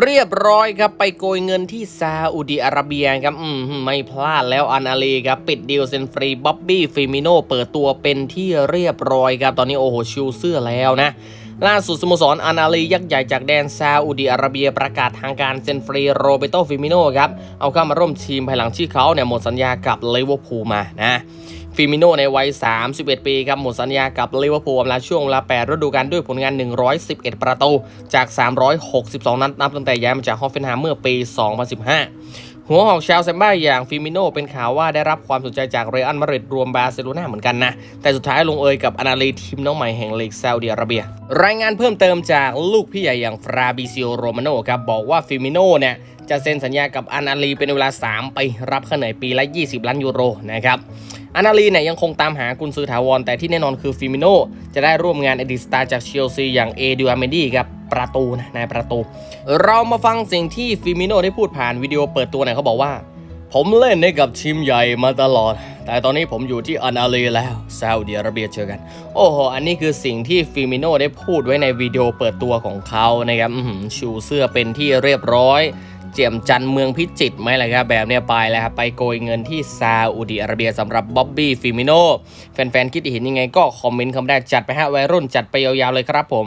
เรียบร้อยครับไปโกยเงินที่ซาอุดีอาระเบียครับอืมไม่พลาดแล้วอันอาลีครับปิดดีลเซนฟรีบ๊อบบี้ฟิมิโนเปิดตัวเป็นที่เรียบร้อยครับ ตอนนี้โอ้โหชิวเสื้อแล้วนะ ล่าสุดสโมสรอานาลียักษ์ใหญ่จากแดนซาอุดีอาระเบียประกาศทางการเซ็นฟรีโรเบโตฟิมิโนครับ เอาเข้ามาร่วมทีมภายหลังที่เขาเนี่ยหมดสัญญากับเลเวอร์พูลมานะฟิมิโนในวัย 31 ปีครับหมดสัญญากับลิเวอร์พูลมาช่วงเวลา 8 ฤดูกาลด้วยผลงาน 111 ประตูจาก 362 นัดนับตั้งแต่ย้ายมาจากฮอฟเฟนไฮม์เมื่อปี 2015 หัวหอกชาวแซมบ้าอย่างฟิมิโนเป็นข่าวว่าได้รับความสนใจจากเรอัลมาดริดรวมบาร์เซโลนาเหมือนกันนะ แต่สุดท้ายลงเอยกับอนาลีทีมน้องใหม่แห่งลีกซาอุดิอาระเบีย รายงานเพิ่มเติมจากลูกพี่ใหญ่อย่างฟราบิซิโอโรมาโนครับบอกว่าฟิมิโนเนี่ยจะเซ็นสัญญากับอนาลีเป็นเวลา3ปีรับค่าเหนื่อยปีละ 20 ล้านยูโรนะครับอนาลีเนี่ยยังคงตามหากุนซือถาวรแต่ที่แน่นอนคือฟิมิโนจะได้ร่วมงานอดีตสตาร์จากเชลซีอย่างเอเดิวอาเมดี้ครับ ประตูนะนายประตู เรามาฟังสิ่งที่ฟิมิโนได้พูดผ่านวิดีโอเปิดตัวหน่อยเขาบอกว่า ผมเล่นให้กับทีมใหญ่มาตลอด แต่ตอนนี้ผมอยู่ที่อานาลีแล้วซาอุดิอาระเบียเจอกัน โอ้โห อันนี้คือสิ่งที่ฟิมิโนได้พูดไว้ในวิดีโอเปิดตัวของเขานะครับชูเสื้อเป็นที่เรียบร้อยเจียมจันเมืองพิจิตไหมล่ะครับแบบเนี้ยไปแล้วครับไปโกยเงินที่ซาอุดิอาระเบียสำหรับบ๊อบบี้ฟิมิโนแฟนๆ คิดเห็นยังไงก็คอมเมนต์คำได้จัดไปฮะวัยรุ่นจัดไปยาวๆเลยครับผม